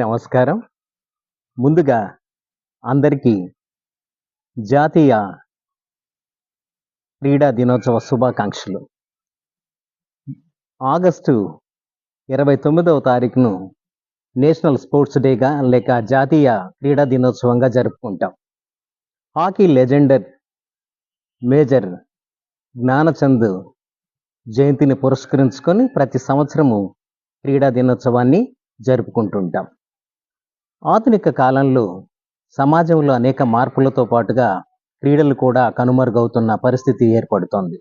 నమస్కారం. ముందుగా అందరికీ జాతీయ క్రీడా దినోత్సవ శుభాకాంక్షలు. ఆగస్టు ఇరవై తొమ్మిదవ తారీఖును నేషనల్ స్పోర్ట్స్ డేగా లేక జాతీయ క్రీడా దినోత్సవంగా జరుపుకుంటాం. హాకీ లెజెండర్ మేజర్ జ్ఞానచంద్ జయంతిని పురస్కరించుకొని ప్రతి సంవత్సరము క్రీడా దినోత్సవాన్ని జరుపుకుంటుంటాం. ఆధునిక కాలంలో సమాజంలో అనేక మార్పులతో పాటుగా క్రీడలు కూడా కనుమరుగవుతున్న పరిస్థితి ఏర్పడుతోంది.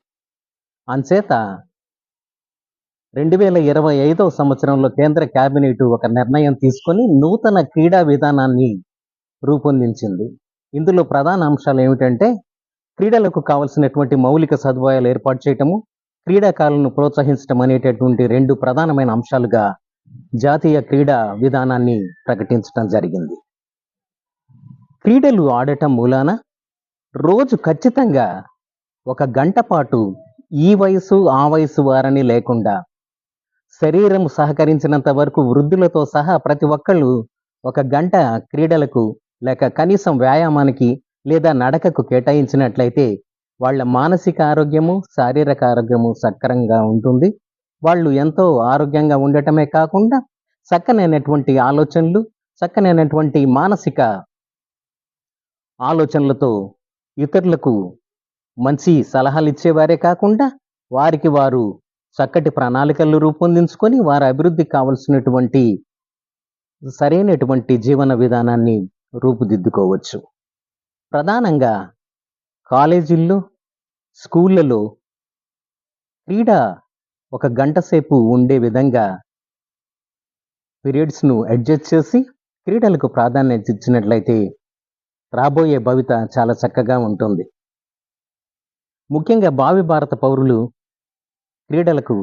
అంచేత రెండు వేల ఇరవై ఐదవ సంవత్సరంలో కేంద్ర కేబినెట్ ఒక నిర్ణయం తీసుకొని నూతన క్రీడా విధానాన్ని రూపొందించింది. ఇందులో ప్రధాన అంశాలు ఏమిటంటే క్రీడలకు కావలసినటువంటి మౌలిక సదుపాయాలు ఏర్పాటు చేయటము క్రీడాకారులను ప్రోత్సహించడం అనేటటువంటి రెండు ప్రధానమైన అంశాలుగా జాతీయ క్రీడా విధానాన్ని ప్రకటించడం జరిగింది. క్రీడలు ఆడటం మూలాన రోజు ఖచ్చితంగా ఒక గంట పాటు ఈ వయసు ఆ వయసు వారని లేకుండా శరీరం సహకరించినంత వరకు వృద్ధులతో సహా ప్రతి ఒక్కళ్ళు ఒక గంట క్రీడలకు లేక కనీసం వ్యాయామానికి లేదా నడకకు కేటాయించినట్లయితే వాళ్ళ మానసిక ఆరోగ్యము శారీరక ఆరోగ్యము సక్రంగా ఉంటుంది. వాళ్ళు ఎంతో ఆరోగ్యంగా ఉండటమే కాకుండా చక్కనైనటువంటి ఆలోచనలు చక్కనైనటువంటి మానసిక ఆలోచనలతో ఇతరులకు మంచి సలహాలు ఇచ్చేవారే కాకుండా వారికి వారు చక్కటి ప్రణాళికలు రూపొందించుకొని వారి అభివృద్ధికి కావలసినటువంటి సరైనటువంటి జీవన విధానాన్ని రూపుదిద్దుకోవచ్చు. ప్రధానంగా కాలేజీల్లో స్కూళ్ళలో క్రీడా ఒక గంట సేపు ఉండే విధంగా పీరియడ్స్ను అడ్జస్ట్ చేసి క్రీడలకు ప్రాధాన్యత ఇచ్చినట్లయితే రాబోయే భవిత చాలా చక్కగా ఉంటుంది. ముఖ్యంగా భావి భారత పౌరులు క్రీడలకు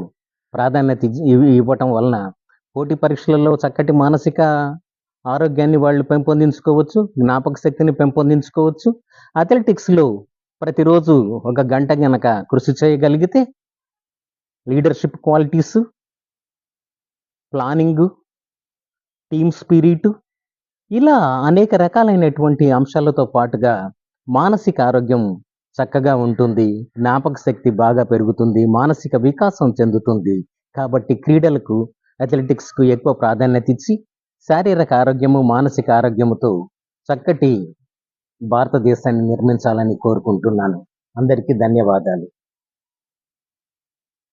ప్రాధాన్యత ఇవ్వటం వలన పోటీ పరీక్షలలో చక్కటి మానసిక ఆరోగ్యాన్ని వాళ్ళు పెంపొందించుకోవచ్చు జ్ఞాపక శక్తిని పెంపొందించుకోవచ్చు. అథ్లెటిక్స్లో ప్రతిరోజు ఒక గంట గనక కృషి చేయగలిగితే leadership qualities planning team spirit ఇలా అనేక రకాలైనటువంటి అంశాలతో పాటుగా మానసిక ఆరోగ్యం చక్కగా ఉంటుంది జ్ఞాపక శక్తి బాగా పెరుగుతుంది మానసిక వికాసం చెందుతుంది. కాబట్టి క్రీడలకు అథ్లెటిక్స్కు ఎక్కువ ప్రాధాన్యత ఇచ్చి శారీరక ఆరోగ్యము మానసిక ఆరోగ్యముతో చక్కటి భారతదేశాన్ని నిర్మించాలని కోరుకుంటున్నాను. అందరికీ ధన్యవాదాలు.